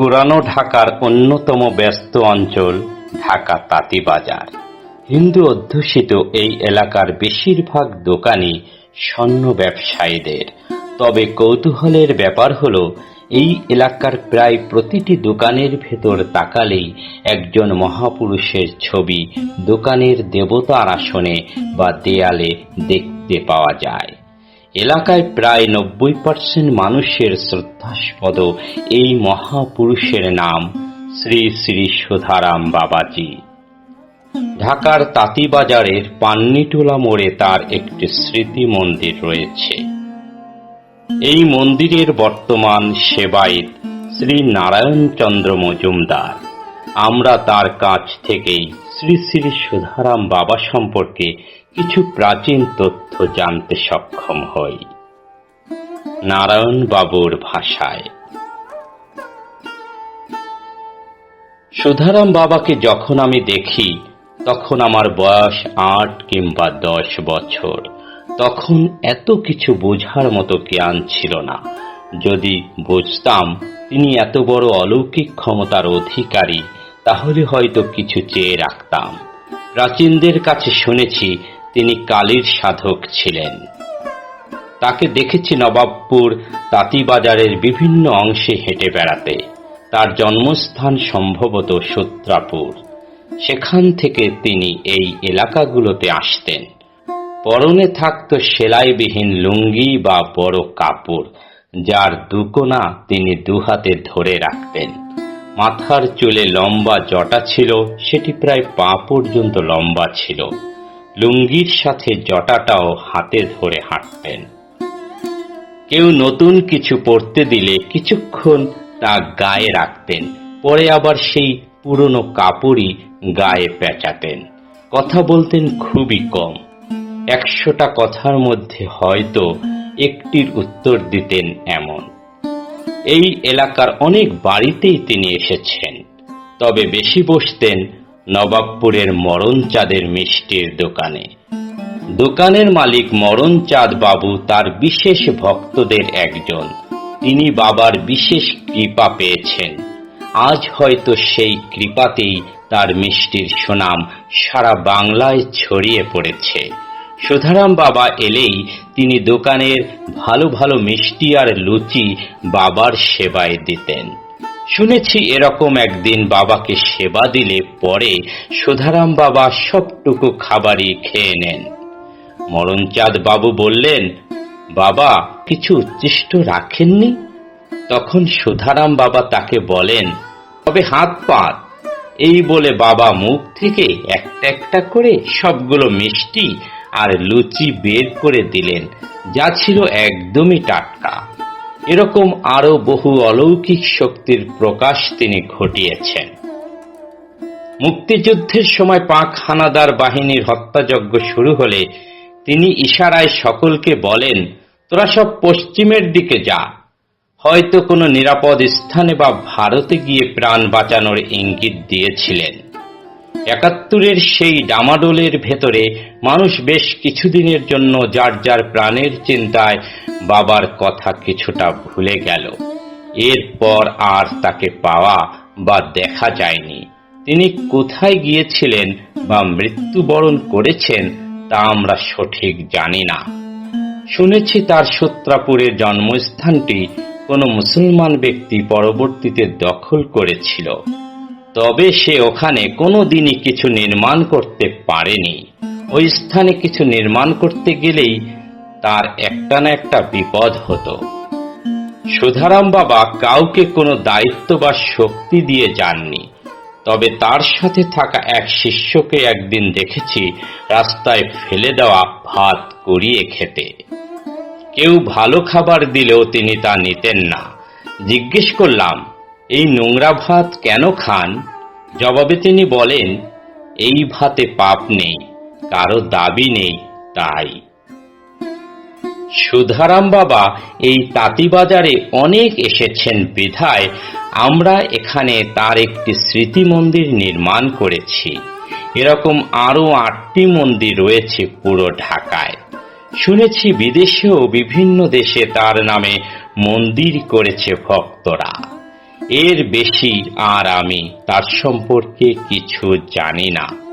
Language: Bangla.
পুরানো ঢাকার অন্যতম ব্যস্ত অঞ্চল ঢাকা তাঁতিবাজার হিন্দু অধ্যুষিত এই এলাকার বেশিরভাগ দোকানই স্বর্ণ ব্যবসায়ীদের। তবে কৌতূহলের ব্যাপার হলো, এই এলাকার প্রায় প্রতিটি দোকানের ভেতর তাকালেই একজন মহাপুরুষের ছবি দোকানের দেবতার আসনে বা দেয়ালে দেখতে পাওয়া যায়। এলাকায় প্রায় নব্বই পার্সেন্ট মানুষের শ্রদ্ধাস্পদ। এই মহাপুরুষের নাম শ্রী শ্রী সুধারাম বাবাজি। ঢাকার তাঁতিবাজারের পান্নিটোলা মোড়ে তার একটি স্মৃতি মন্দির রয়েছে। এই মন্দিরের বর্তমান সেবায়িত শ্রী নারায়ণচন্দ্র মজুমদার। আমরা তার কাছ থেকেই শ্রী শ্রী সুধারাম বাবা সম্পর্কে কিছু প্রাচীন তথ্য জানতে সক্ষম হই। নারায়ণ বাবুর ভাষায়। সুধারাম বাবাকে যখন আমি দেখি, তখন আমার বয়স আট কিংবা দশ বছর। তখন এত কিছু বোঝার মতো জ্ঞান ছিল না। যদি বুঝতাম, তিনি এত বড় অলৌকিক ক্ষমতার অধিকারী, তাহলে হয়তো কিছু চেয়ে রাখতাম। প্রাচীনদের কাছে শুনেছি তিনি কালীর সাধক ছিলেন। তাকে দেখেছি নবাবপুর তাঁতিবাজারের বিভিন্ন অংশে হেঁটে বেড়াতে। তার জন্মস্থান সম্ভবত সূত্রাপুর। সেখান থেকে তিনি এই এলাকাগুলোতে আসতেন। পরনে থাকত সেলাইবিহীন লুঙ্গি বা বড় কাপড়, যার দুকোনা তিনি দুহাতে ধরে রাখতেন। মাথার চুলে লম্বা জটা ছিল, সেটি প্রায় পা পর্যন্ত লম্বা ছিল। লুঙ্গির সাথে জটাটাও হাতে ধরে হাঁটতেন। কেউ নতুন কিছু পরতে দিলে কিছুক্ষণ তা গায়ে রাখতেন, পরে আবার সেই পুরনো কাপড়ই গায়ে পেঁচাতেন। কথা বলতেন খুবই কম। একশোটা কথার মধ্যে হয়তো একটির উত্তর দিতেন এমন। এই এলাকার অনেক বাড়িতেই তিনি এসেছেন, তবে বেশি বসতেন নবাবপুরের মরণচাঁদের মিষ্টির দোকানে। দোকানের মালিক মরণচাঁদ বাবু তার বিশেষ ভক্তদের একজন। তিনি বাবার বিশেষ কৃপা পেয়েছেন। আজ হয়তো সেই কৃপাতেই তার মিষ্টির সুনাম সারা বাংলায় ছড়িয়ে পড়েছে। সুধারাম বাবা এলেই তিনি দোকানের ভালো ভালো মিষ্টি আর লুচি বাবার সেবায় দিতেন। শুনেছি এরকম একদিন বাবাকে সেবা দিলে পরে সুধারাম বাবা সবটুকু খাবারই খেয়ে নেন। মরণচাঁদ বাবু বললেন, বাবা, কিছু উচ্ছিষ্ট রাখেননি? তখন সুধারাম বাবা তাকে বলেন, তবে হাত পাত। এই বলে বাবা মুখ থেকে একটা একটা করে সবগুলো মিষ্টি আর লুচি বের করে দিলেন, যা ছিল একদমই টাটকা। এরকম আরও বহু অলৌকিক শক্তির প্রকাশ তিনি ঘটিয়েছেন। মুক্তিযুদ্ধের সময় পাক হানাদার বাহিনীর হত্যাযজ্ঞ শুরু হলে তিনি ইশারায় সকলকে বলেন, তোরা সব পশ্চিমের দিকে যা। হয়তো কোনো নিরাপদ স্থানে বা ভারতে গিয়ে প্রাণ বাঁচানোর ইঙ্গিত দিয়েছিলেন। একাত্তরের সেই ডামাডোলের ভেতরে মানুষ বেশ কিছুদিনের জন্য যার যার প্রাণের চিন্তায় বাবার কথা কিছুটা ভুলে গেল। এরপর আর তাকে পাওয়া বা দেখা যায়নি। তিনি কোথায় গিয়েছিলেন বা মৃত্যুবরণ করেছেন তা আমরা সঠিক জানি না। শুনেছি তার সূত্রাপুরের জন্মস্থানটি কোনো মুসলমান ব্যক্তি পরবর্তীতে দখল করেছিল। তবে সে ওখানে কোনো দিনই কিছু নির্মাণ করতে পারেনি। ওই স্থানে কিছু নির্মাণ করতে গেলেই তার একটা না একটা বিপদ হতো। সুধারাম বাবা কাউকে কোনো দায়িত্ব বা শক্তি দিয়ে যাননি। তবে তার সাথে থাকা এক শিষ্যকে একদিন দেখেছি রাস্তায় ফেলে দেওয়া ভাত করিয়ে খেতে। কেউ ভালো খাবার দিলেও তিনি তা নিতেন না। জিজ্ঞেস করলাম এই নোংরা ভাত কেন খান? জবাবে তিনি বলেন, এই ভাতে পাপ নেই, কারও দাবি নেই তাই। সুধারাম বাবা এই তাঁতিবাজারে অনেক এসেছেন বিধায়, আমরা এখানে তার একটি স্মৃতি মন্দির নির্মাণ করেছি। এরকম আরও আটটি মন্দির রয়েছে পুরো ঢাকায়। শুনেছি বিদেশেও বিভিন্ন দেশে তার নামে মন্দির করেছে ভক্তরা। এর বেশি আর আমি তার সম্পর্কে কিছু জানি না।